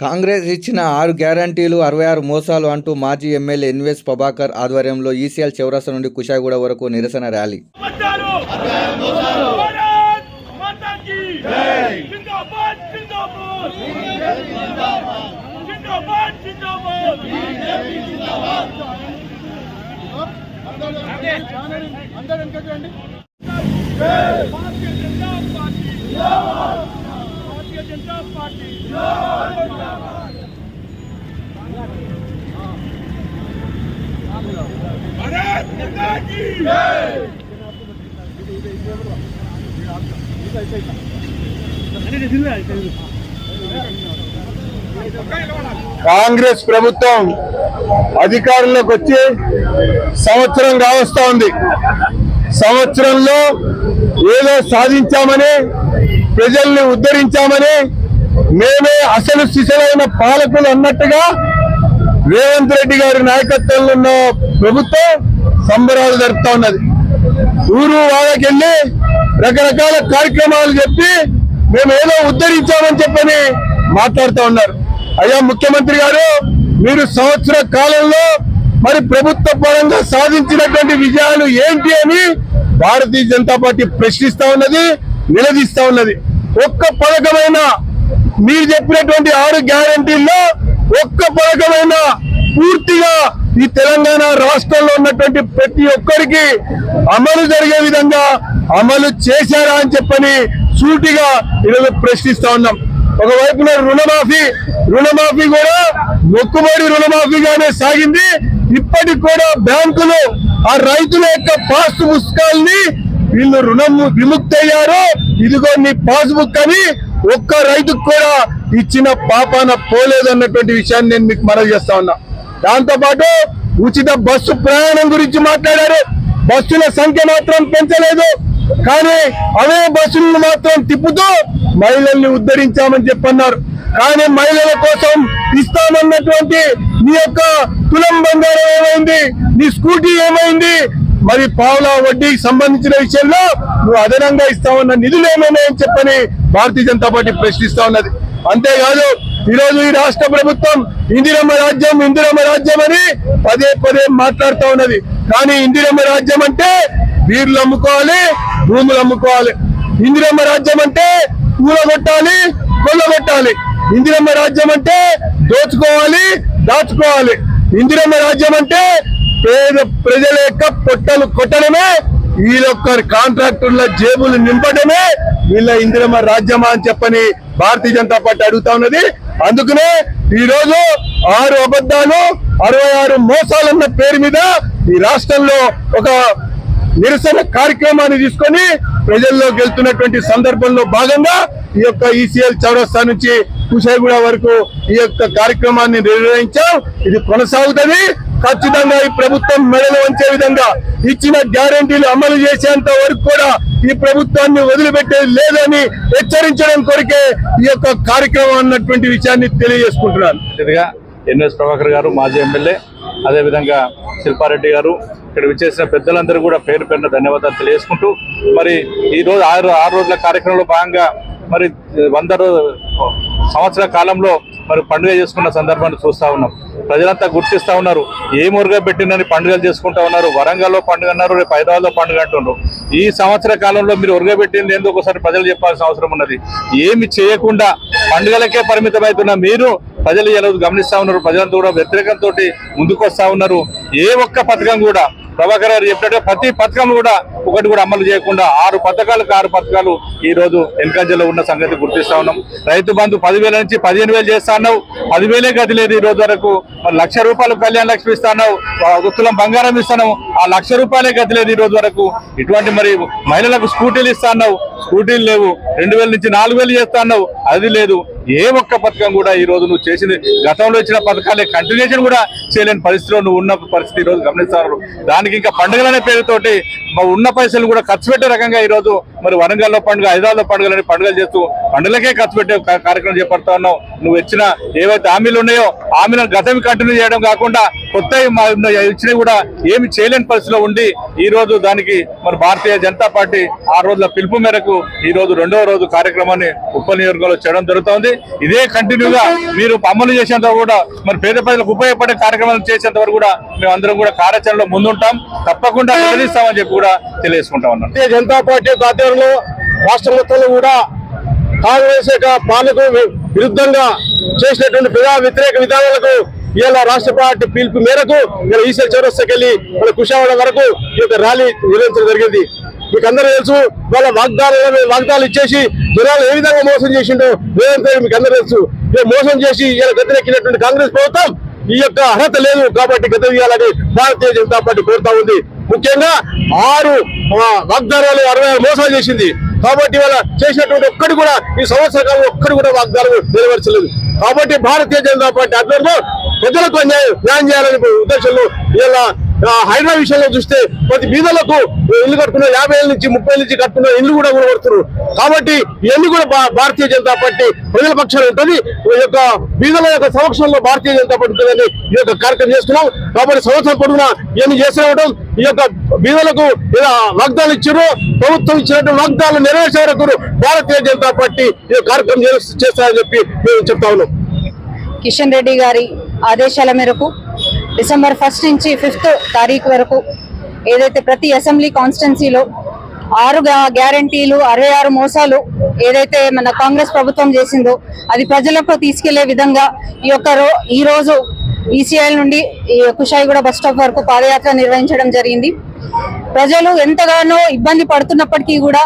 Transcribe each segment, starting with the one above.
కాంగ్రెస్ ఇచ్చిన ఆరు గ్యారంటీలు అరవై ఆరు మోసాలు అంటూ మాజీ ఎమ్మెల్యే ఎన్వెస్ ప్రభాకర్ ఆధ్వర్యంలో ఈసీఎల్ చౌరస్తా నుండి కుషాయిగూడ వరకు నిరసన ర్యాలీ. మతారు జనతా పార్టీ. భారత్ మాతా కీ జై కాంగ్రెస్ ప్రభుత్వం అధికారంలోకి వచ్చి సంవత్సరం కావస్తా ఉంది. సంవత్సరంలో ఏదో సాధించామని ప్రజల్ని ఉద్ధరించామని మేమే అసలు శిశులైన పాలకులు అన్నట్టుగా రేవంత్ రెడ్డి గారి నాయకత్వంలో ఉన్న ప్రభుత్వం సంబరాలు జరుపుతా ఉన్నది. ఊరు వాళ్ళకెళ్ళి రకరకాల కార్యక్రమాలు చెప్పి మేము ఏదో ఉద్ధరించామని చెప్పని మాట్లాడుతూ ఉన్నారు. అయ్యా ముఖ్యమంత్రి గారు మీరు సంవత్సర కాలంలో మరి ప్రభుత్వ పరంగా సాధించినటువంటి విజయాలు ఏంటి అని భారతీయ జనతా పార్టీ ప్రశ్నిస్తా ఉన్నది నిలదీస్తా ఉన్నది. ఒక్క పథకమైన మీరు చెప్పినటువంటి ఆరు గ్యారంటీల్లో ఒక్క పథకమైన పూర్తిగా ఈ తెలంగాణ రాష్ట్రంలో ఉన్నటువంటి ప్రతి ఒక్కరికి అమలు జరిగే విధంగా అమలు చేశారా అని చెప్పని సూటిగా ఈరోజు ప్రశ్నిస్తా ఉన్నాం. ఒకవైపున రుణమాఫీ రుణమాఫీ కూడా మొక్కుబడి రుణమాఫీగానే సాగింది ఇప్పటికి కూడా బ్యాంకులు ఆ రైతుల యొక్క పాస్ పుస్తకాల్ని వీళ్ళు రుణం విముక్తయ్యారు. ఇదిగో నీ పాస్బుక్ అని ఒక్క రైతుకు కూడా ఇచ్చిన పాపాన పోలేదు అన్నటువంటి విషయాన్ని నేను మీకు మనవి చేస్తా ఉన్నా. దాంతో పాటు ఉచిత బస్సు ప్రయాణం గురించి మాట్లాడారు. బస్సుల సంఖ్య మాత్రం పెంచలేదు. కానీ అవే బస్సులను మాత్రం తిప్పుతూ మహిళల్ని ఉద్ధరించామని చెప్పన్నారు. కానీ మహిళల కోసం ఇస్తామన్నటువంటి నీ యొక్క తులం బంగారం ఏమైంది? నీ స్కూటీ ఏమైంది? మరి పావుల వడ్డీకి సంబంధించిన విషయంలో నువ్వు అదనంగా ఇస్తామన్న నిధులు ఏమైనాయని చెప్పని భారతీయ జనతా పార్టీ ప్రశ్నిస్తా ఉన్నది. అంతేకాదు ఈరోజు ఈ రాష్ట్ర ప్రభుత్వం ఇందిరమ్మ రాజ్యం ఇందిరమ్మ రాజ్యం అని పదే పదే మాట్లాడుతూ ఉన్నది. కానీ ఇందిరమ్మ రాజ్యం అంటే వీర్లు అమ్ముకోవాలి భూములు అమ్ముకోవాలి. ఇందిరమ్మ రాజ్యం అంటే కూలగొట్టాలి కొల్లగొట్టాలి. ఇందిరమ్మ రాజ్యం అంటే దోచుకోవాలి దాచుకోవాలి. ఇందిరమ్మ రాజ్యం అంటే పేద ప్రజల యొక్క పొట్టలు కొట్టడమే వీళ్ళొక్క కాంట్రాక్టర్ల జేబులు నింపడమే వీళ్ళ ఇందిరమ్మ రాజ్యమా అని చెప్పని భారతీయ జనతా పార్టీ అడుగుతా ఉన్నది. అందుకనే ఈ రోజు ఆరు అబద్ధాలు అరవై ఆరు మోసాలన్న పేరు మీద ఈ రాష్ట్రంలో ఒక నిరసన కార్యక్రమాన్ని తీసుకొని ప్రజల్లోకి వెళ్తున్నటువంటి సందర్భంలో భాగంగా ఈ యొక్క ఈసీఎల్ చౌరస్తా నుంచి కుషాయిగూడ వరకు ఈ యొక్క కార్యక్రమాన్ని నిర్వహించాం. ఇది కొనసాగుతుంది. ఖచ్చితంగా ఈ ప్రభుత్వం మెడలు వంచే విధంగా ఇచ్చిన గ్యారంటీలు అమలు చేసేంత వరకు కూడా ఈ ప్రభుత్వాన్ని వదిలిపెట్టేది లేదని హెచ్చరించడం కొరకే ఈ యొక్క కార్యక్రమం అన్నటువంటి విషయాన్ని తెలియజేసుకుంటున్నాను. ఎన్ఎస్ ప్రభాకర్ గారు మాజీ ఎమ్మెల్యే అదేవిధంగా శిల్పారెడ్డి గారు ఇక్కడ విచ్చేసిన పెద్దలందరూ కూడా పేరు పేరున ధన్యవాదాలు తెలియజేసుకుంటూ మరి ఈ రోజు ఆరు ఆరు రోజుల కార్యక్రమంలో భాగంగా మరి వంద సంవత్సర కాలంలో మరి పండుగ చేసుకున్న సందర్భాన్ని చూస్తూ ఉన్నాం. ప్రజలంతా గుర్తిస్తూ ఉన్నారు. ఏ మురుగా పెట్టినని పండుగలు చేసుకుంటా ఉన్నారు? వరంగల్లో పండుగ అన్నారు రేపు హైదరాబాద్లో పండుగ అంటున్నారు. ఈ సంవత్సర కాలంలో మీరు ఉరగబెట్టింది ఏందో ఒకసారి ప్రజలు చెప్పాల్సిన అవసరం ఉన్నది. ఏమి చేయకుండా పండుగలకే పరిమితమవుతున్న మీరు ప్రజలు ఎలా గమనిస్తూ ఉన్నారు. ప్రజలంతా కూడా వ్యతిరేకంతో ముందుకు వస్తూ ఉన్నారు. ఏ ఒక్క పథకం కూడా ప్రభాకర్ గారు చెప్పినట్టు ప్రతి పథకం కూడా ఒకటి కూడా అమలు చేయకుండా ఆరు పథకాలకు ఆరు పథకాలు ఈ రోజు ఎన్కంజలో ఉన్న సంగతి గుర్తిస్తా ఉన్నాం. రైతు బంధు పదివేల నుంచి పదిహేను వేలు చేస్తా ఉన్నావు పదివేలే గది లేదు ఈ రోజు వరకు. లక్ష రూపాయలు కళ్యాణ లక్ష్మి ఇస్తాను గుత్తులం బంగారం ఇస్తాను ఆ లక్ష రూపాయలే గది లేదు ఈ రోజు వరకు. ఇటువంటి మరి మహిళలకు స్కూటీలు ఇస్తా అన్నావు. స్కూటీలు లేవు. రెండు వేల నుంచి నాలుగు వేలు చేస్తా అన్నావు. అది లేదు. ఏ ఒక్క పథకం కూడా ఈ రోజు నువ్వు చేసింది గతంలో ఇచ్చిన పథకాలే. కంటిన్యూషన్ కూడా చేయలేని పరిస్థితిలో నువ్వు ఉన్న పరిస్థితి ఈ రోజు గమనిస్తున్నారు దానికి ఇంకా పండుగలనే పేరుతోటి మా ఉన్న పైసలు కూడా ఖర్చు పెట్టే రకంగా ఈ రోజు మరి వరంగల్లో పండుగ హైదరాబాద్ పండుగలని పండుగలు చేస్తూ పండుగలకే ఖర్చు పెట్టే కార్యక్రమం చేపడతా ఉన్నాం. నువ్వు ఇచ్చిన ఏవైతే హామీలు ఉన్నాయో హామీలను గతం కంటిన్యూ చేయడం కాకుండా కొత్త ఇచ్చినవి కూడా ఏమి చేయలేని పరిస్థితిలో ఉండి ఈ రోజు దానికి మరి భారతీయ జనతా పార్టీ ఆ రోజుల పిలుపు మేరకు ఈ రోజు రెండవ రోజు కార్యక్రమాన్ని ఉప నియోజకవర్గంలో చేయడం జరుగుతోంది. ఇదే కంటిన్యూగా మీరు అమలు చేసేంత కూడా మరి పేద ప్రజలకు ఉపయోగపడే కార్యక్రమాలు చేసేంత వరకు కూడా మేము అందరం కూడా కార్యాచరణలో ముందుంటాం. తప్పకుండా నిలదీస్తామని చెప్పి కూడా తెలియజేసుకుంటా ఉన్నాం. భారతీయ జనతా పార్టీ ఆధ్వర్యంలో రాష్ట్ర మొత్తంలో కూడా కాంగ్రెస్ యొక్క పాలకులు విరుద్ధంగా చేసినటువంటి ప్రజా వ్యతిరేక విధానాలకు ఇవాళ రాష్ట్ర పార్టీ పిలుపు మేరకు ఇలా ఈసీఎల్ చౌరస్తాకి వెళ్ళి మన కుషావాడ వరకు ఈ యొక్క ర్యాలీ నిర్వహించడం జరిగింది. మీకు అందరూ తెలుసు వాళ్ళ వాగ్దానాలు వాగ్దానాలు ఇచ్చేసి జనాలు ఏ విధంగా మోసం చేసిండో రేవంత్ రెడ్డి మీకు అందరూ తెలుసు. మోసం చేసి ఇలా గద్దెనెక్కినటువంటి కాంగ్రెస్ ప్రభుత్వం ఈ యొక్క అర్హత లేదు కాబట్టి గత ఇవ్వాలని భారతీయ జనతా పార్టీ కోరుతా ఉంది. ముఖ్యంగా ఆరు ఆ, వాగ్దానాలు అరవై మోసాలు చేసింది. కాబట్టి ఇవాళ చేసినటువంటి ఒక్కటి కూడా ఈ సంవత్సర కాలం ఒక్కటి కూడా వాగ్దానం నెరవేర్చలేదు. కాబట్టి భారతీయ జనతా పార్టీ అభ్యర్థులు ప్రజలకు న్యాయం న్యాయం చేయాలనే ఉద్దేశంలో ఇలా హైడ్రా విషయంలో చూస్తే ప్రతి బీదలకు ఇల్లు కట్టుకున్న యాభై ఏళ్ళ నుంచి ముప్పై ఏళ్ళ నుంచి కట్టుకున్న ఇల్లు కూడా కొడుతున్నారు కాబట్టి ఇవన్నీ కూడా భా- భారతీయ జనతా పార్టీ ప్రజల పక్షాలు ఉంటుంది. ఈ యొక్క బీదల యొక్క సమక్షంలో భారతీయ జనతా పార్టీ ఉంటుందని ఈ యొక్క కార్యక్రమం చేస్తున్నాం. కాబట్టి సంవత్సరం పొడుగునా ఇవన్నీ చేసేవడం ఈ యొక్క బీదలకు ఇలా వాగ్దానాలు ఇచ్చారు. ప్రభుత్వం ఇచ్చినటువంటి వాగ్దానాలు నెరవేర్చే వరకు భారతీయ జనతా పార్టీ ఈ కార్యక్రమం చేస్తారని చెప్పి మేము చెప్తా ఉన్నాం. కిషన్ రెడ్డి గారి ఆదేశాల మేరకు డిసెంబర్ ఫస్ట్ నుంచి ఫిఫ్త్ తారీఖు వరకు ఏదైతే ప్రతి అసెంబ్లీ కాన్స్టిట్యున్సీలో ఆరు గ్యారంటీలు అరవై ఆరు మోసాలు ఏదైతే మన కాంగ్రెస్ ప్రభుత్వం చేసిందో అది ప్రజలకు తీసుకెళ్ళే విధంగా ఈ యొక్క రో ఈ రోజు ఈసీఐ నుండి ఈ కుషాయిగూడ బస్ స్టాప్ వరకు పాదయాత్ర నిర్వహించడం జరిగింది. ప్రజలు ఎంతగానో ఇబ్బంది పడుతున్నప్పటికీ కూడా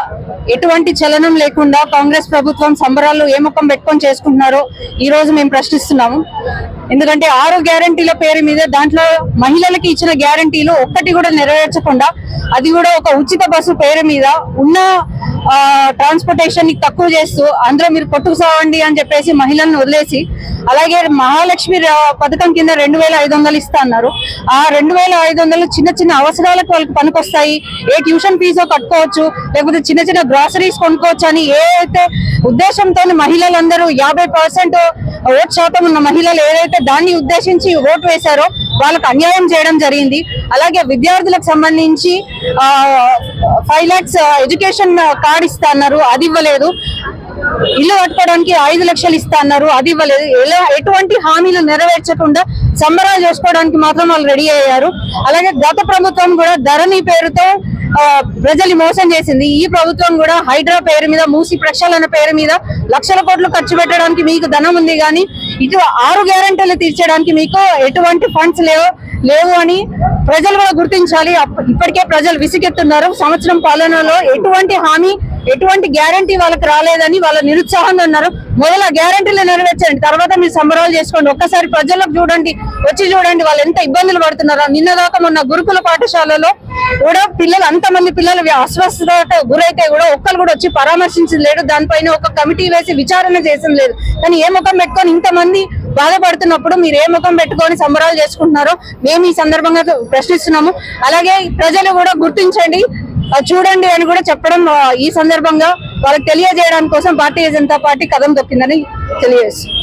ఎటువంటి చలనం లేకుండా కాంగ్రెస్ ప్రభుత్వం సంబరాలు ఏ ముఖం పెట్టుకొని చేసుకుంటున్నారో ఈ రోజు మేము ప్రశ్నిస్తున్నాము. ఎందుకంటే ఆరు గ్యారంటీల పేరు మీద దాంట్లో మహిళలకి ఇచ్చిన గ్యారంటీలు ఒక్కటి కూడా నెరవేర్చకుండా అది కూడా ఒక ఉచిత బస్సు పేరు మీద ఉన్న ట్రాన్స్పోర్టేషన్ని తక్కువ చేస్తూ అందులో మీరు కొట్టుకు సావండి అని చెప్పేసి మహిళలను వదిలేసి అలాగే మహాలక్ష్మి పథకం కింద రెండు వేల ఐదు వందలు ఇస్తా అన్నారు. ఆ రెండు వేల ఐదు వందలు చిన్న చిన్న అవసరాలకు వాళ్ళకి పనికొస్తాయి. ఏ ట్యూషన్ ఫీజో కట్టుకోవచ్చు లేకపోతే చిన్న చిన్న గ్రాసరీస్ కొనుక్కోవచ్చు అని ఏ అయితే ఉద్దేశంతో మహిళలందరూ యాభై పర్సెంట్ ఓట్ శాతం ఉన్న మహిళలు ఏదైతే దాన్ని ఉద్దేశించి ఓటు వేశారో వాళ్ళకు అన్యాయం చేయడం జరిగింది. అలాగే విద్యార్థులకు సంబంధించి ఫైవ్ ల్యాక్స్ ఎడ్యుకేషన్ కార్డ్ ఇస్తా అన్నారు అది ఇవ్వలేదు. ఇల్లు కట్టుకోవడానికి ఐదు లక్షలు ఇస్తా అన్నారు అది ఇవ్వలేదు. ఎలా ఎటువంటి హామీలు నెరవేర్చకుండా సంబరాలు చేసుకోవడానికి మాత్రం వాళ్ళు రెడీ అయ్యారు. అలాగే గత ప్రభుత్వం కూడా ధరణి పేరుతో ప్రజల్ని మోసం చేసింది. ఈ ప్రభుత్వం కూడా హైడ్రా పేరు మీద మూసి ప్రక్షాళన పేరు మీద లక్షల కోట్లు ఖర్చు పెట్టడానికి మీకు ధనం ఉంది కానీ ఇటు ఆరు గ్యారెంటీలు తీర్చడానికి మీకు ఎటువంటి ఫండ్స్ లేవు లేవు అని ప్రజలు కూడా గుర్తించాలి. ఇప్పటికే ప్రజలు విసిగెత్తున్నారు. సంవత్సరం పాలనలో ఎటువంటి హామీ ఎటువంటి గ్యారంటీ వాళ్ళకి రాలేదని వాళ్ళ నిరుత్సాహంగా ఉన్నారు. మొదల గ్యారంటీలు నెరవేర్చండి తర్వాత మీరు సంబరాలు చేసుకోండి. ఒక్కసారి ప్రజలకు చూడండి. వచ్చి చూడండి వాళ్ళు ఎంత ఇబ్బందులు పడుతున్నారో. నిన్న దాకా మొన్న గురుకుల పాఠశాలలో కూడా పిల్లలు అంతమంది పిల్లలు అస్వస్థత గురైతే కూడా ఒక్కరు కూడా వచ్చి పరామర్శించడం లేదు. దానిపైన ఒక కమిటీ వేసి విచారణ చేసిన లేదు. కానీ ఏ ముఖం పెట్టుకొని ఇంతమంది బాధపడుతున్నప్పుడు మీరు ఏ ముఖం పెట్టుకొని సంబరాలు చేసుకుంటున్నారో మేము ఈ సందర్భంగా ప్రశ్నిస్తున్నాము. అలాగే ప్రజలు కూడా గుర్తించండి. చూడండి అని కూడా చెప్పడం ఈ సందర్భంగా వాళ్ళకి తెలియజేయడం కోసం భారతీయ జనతా పార్టీ కథం తప్పిందని తెలియజేస్తుంది.